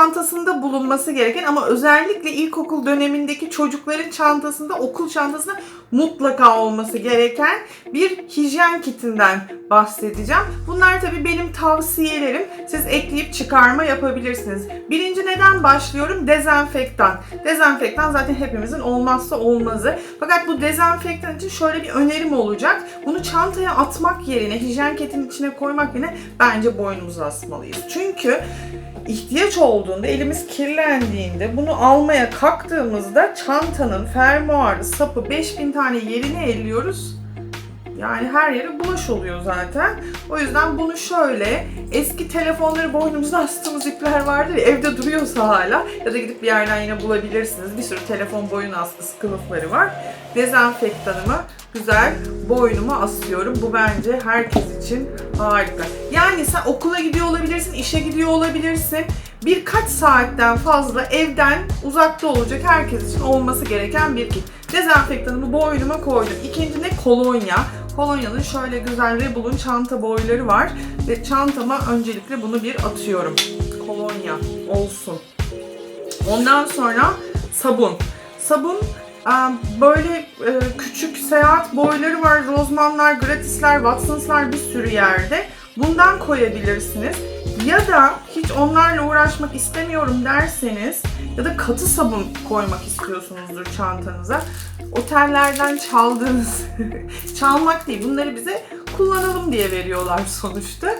çantasında bulunması gereken ama özellikle ilkokul dönemindeki çocukların çantasında, okul çantasında mutlaka olması gereken bir hijyen kitinden bahsedeceğim. Bunlar tabii benim tavsiyelerim. Siz ekleyip çıkarma yapabilirsiniz. Birinci neden başlıyorum? Dezenfektan. Dezenfektan zaten hepimizin olmazsa olmazı. Fakat bu dezenfektan için şöyle bir önerim olacak. Bunu çantaya atmak yerine, hijyen kitinin içine koymak yerine bence boynumuza asmalıyız. Çünkü ihtiyaç olduğunda, elimiz kirlendiğinde bunu almaya kalktığımızda çantanın fermuarı, sapı 5000 tane yerini elliyoruz. Yani her yere bulaş oluyor zaten. O yüzden bunu şöyle eski telefonları boynumuza astığımız ipler vardır ya evde duruyorsa hala ya da gidip bir yerden yine bulabilirsiniz. Bir sürü telefon boyun askısı kılıfları var. Dezenfektanımı güzel boynuma asıyorum. Bu bence herkes için harika. Yani sen okula gidiyor olabilirsin, işe gidiyor olabilirsin. Birkaç saatten fazla evden uzakta olacak herkes için olması gereken bir kit. Dezenfektanımı boynuma koydum. İkinci ne? Kolonya. Kolonya'nın şöyle güzel Rebel'un çanta boyları var. Ve çantama öncelikle bunu bir atıyorum. Kolonya olsun. Ondan sonra sabun. Sabun e, böyle e, küçük seyahat boyları var. Rozmanlar, gratisler, Watsons'lar bir sürü yerde. Bundan koyabilirsiniz. Ya da hiç onlarla uğraşmak istemiyorum derseniz ya da katı sabun koymak istiyorsunuzdur çantanıza. Otellerden çaldığınız, çalmak değil bunları bize kullanalım diye veriyorlar sonuçta.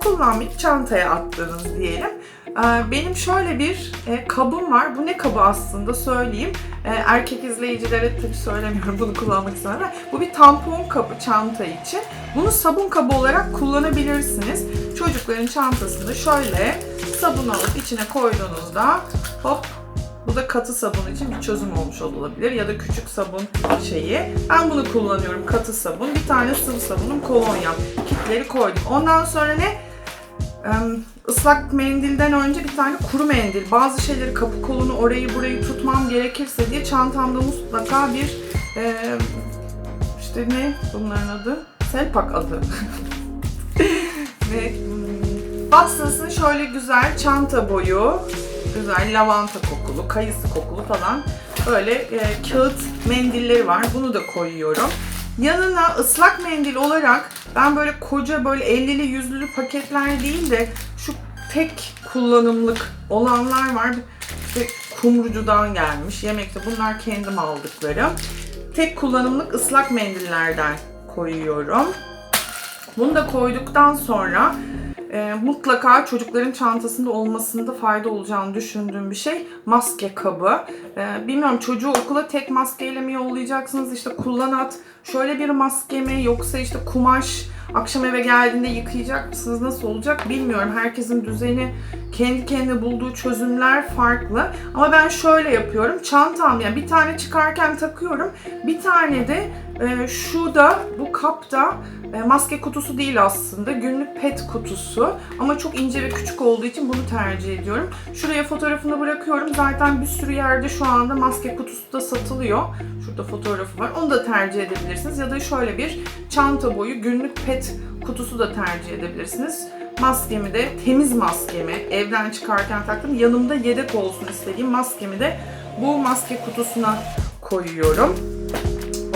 Kullanmayıp çantaya attığınız diyelim. Ee, Benim şöyle bir e, kabım var. Bu ne kabı aslında söyleyeyim. Ee, Erkek izleyicilere tabii söylemiyorum bunu kullanmak istemem. Bu bir tampon kabı çanta için. Bunu sabun kabı olarak kullanabilirsiniz. Çocukların çantasını şöyle sabun alıp içine koyduğunuzda hop bu da katı sabun için bir çözüm olmuş olabilir ya da küçük sabun şeyi. Ben bunu kullanıyorum katı sabun. Bir tane sıvı sabunum kolonya. Kitleri koydum. Ondan sonra ne? Islak mendilden önce bir tane kuru mendil. Bazı şeyleri kapı kolunu orayı burayı tutmam gerekirse diye çantamda mutlaka bir e, işte ne bunların adı? Selpak adı. Ve hmm, Watsons'ın şöyle güzel çanta boyu, güzel lavanta kokulu, kayısı kokulu falan böyle e, kağıt mendilleri var. Bunu da koyuyorum. Yanına ıslak mendil olarak ben böyle koca böyle 50'li 100'lü paketler değil de şu tek kullanımlık olanlar var. İşte kumrucudan gelmiş. Yemekte bunlar kendim aldıklarım. Tek kullanımlık ıslak mendillerden koyuyorum. Bunu da koyduktan sonra e, mutlaka çocukların çantasında olmasında fayda olacağını düşündüğüm bir şey maske kabı. E, bilmiyorum çocuğu okula tek maskeyle mi yollayacaksınız işte kullanat şöyle bir maske mi yoksa işte kumaş akşam eve geldiğinde yıkayacak mısınız nasıl olacak bilmiyorum. Herkesin düzeni kendi kendine bulduğu çözümler farklı. Ama ben şöyle yapıyorum. Çantam yani bir tane çıkarken takıyorum. Bir tane de e, şu da bu kapta e, maske kutusu değil aslında. Günlük pet kutusu. Ama çok ince ve küçük olduğu için bunu tercih ediyorum. Şuraya fotoğrafını bırakıyorum. Zaten bir sürü yerde şu anda maske kutusu da satılıyor. Şurada fotoğrafı var. Onu da tercih edebilirsiniz. Ya da şöyle bir çanta boyu günlük pet kutusu da tercih edebilirsiniz. Maskemi de temiz maskemi evden çıkarken taktım. Yanımda yedek olsun istediğim maskemi de bu maske kutusuna koyuyorum.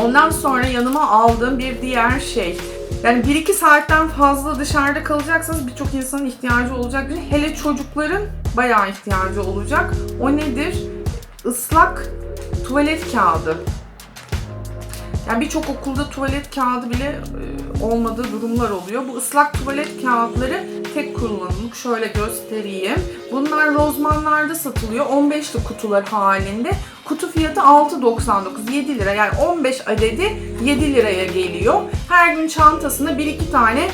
Ondan sonra yanıma aldığım bir diğer şey. Yani 1-2 saatten fazla dışarıda kalacaksanız birçok insanın ihtiyacı olacak. Hele çocukların bayağı ihtiyacı olacak. O nedir? Islak tuvalet kağıdı. Yani birçok okulda tuvalet kağıdı bile e, olmadığı durumlar oluyor. Bu ıslak tuvalet kağıtları tek kullanımlık. Şöyle göstereyim. Bunlar rozmanlarda satılıyor. 15'li kutular halinde. Kutu fiyatı 6.99, 7 lira. Yani 15 adedi 7 liraya geliyor. Her gün çantasına 1-2 tane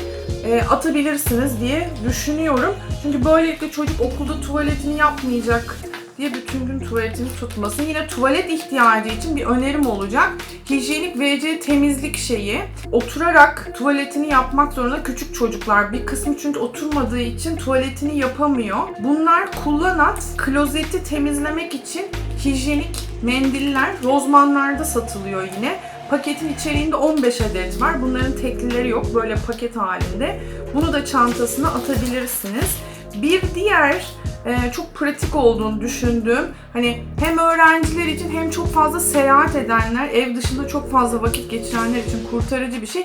e, atabilirsiniz diye düşünüyorum. Çünkü böylelikle çocuk okulda tuvaletini yapmayacak diye bütün gün tuvaletini tutmasın. Yine tuvalet ihtiyacı için bir önerim olacak. Hijyenik WC temizlik şeyi. Oturarak tuvaletini yapmak zorunda küçük çocuklar. Bir kısmı çünkü oturmadığı için tuvaletini yapamıyor. Bunlar kullanat klozeti temizlemek için hijyenik mendiller rozmanlarda satılıyor yine. Paketin içeriğinde 15 adet var. Bunların teklileri yok. Böyle paket halinde. Bunu da çantasına atabilirsiniz. Bir diğer e, çok pratik olduğunu düşündüğüm hani hem öğrenciler için hem çok fazla seyahat edenler, ev dışında çok fazla vakit geçirenler için kurtarıcı bir şey.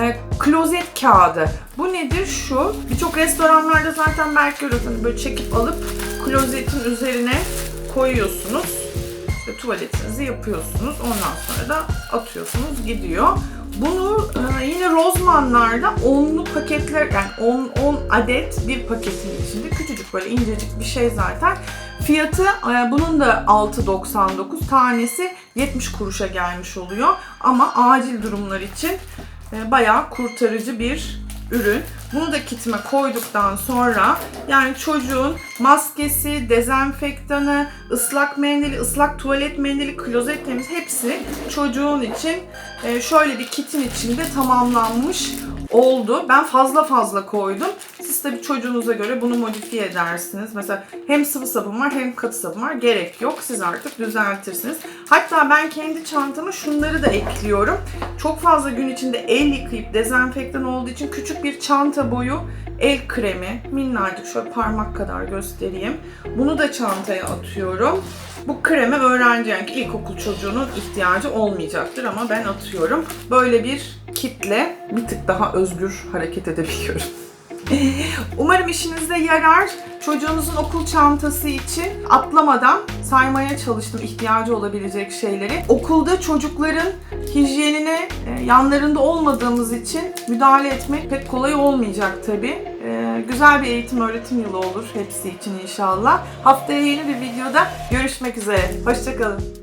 E, klozet kağıdı. Bu nedir? Şu. Birçok restoranlarda zaten belki görüyorsunuz böyle çekip alıp klozetin üzerine koyuyorsunuz. İşte tuvaletinizi yapıyorsunuz. Ondan sonra da atıyorsunuz gidiyor. Bunu e, yine Rozmanlar'da onlu paketler yani 10 10 adet bir paketin içinde küçücük böyle incecik bir şey zaten. Fiyatı e, bunun da 6.99 tanesi 70 kuruşa gelmiş oluyor ama acil durumlar için e, bayağı kurtarıcı bir ürün. Bunu da kitime koyduktan sonra yani çocuğun maskesi, dezenfektanı, ıslak mendili, ıslak tuvalet mendili, klozet temiz hepsi çocuğun için e, şöyle bir kitin içinde tamamlanmış oldu. Ben fazla fazla koydum. Siz tabii çocuğunuza göre bunu modifiye edersiniz. Mesela hem sıvı sabun var hem katı sabun var. Gerek yok. Siz artık düzeltirsiniz. Hatta ben kendi çantama şunları da ekliyorum. Çok fazla gün içinde el yıkayıp dezenfektan olduğu için küçük bir çanta boyu el kremi. Minnacık şöyle parmak kadar göstereyim. Bunu da çantaya atıyorum. Bu kreme öğrenci yani ilkokul çocuğunun ihtiyacı olmayacaktır ama ben atıyorum. Böyle bir kitle bir tık daha özgür hareket edebiliyorum. Umarım işinize yarar. Çocuğunuzun okul çantası için atlamadan saymaya çalıştım ihtiyacı olabilecek şeyleri. Okulda çocukların hijyenine e, yanlarında olmadığımız için müdahale etmek pek kolay olmayacak tabii. E, güzel bir eğitim öğretim yılı olur hepsi için inşallah. Haftaya yeni bir videoda görüşmek üzere. Hoşçakalın.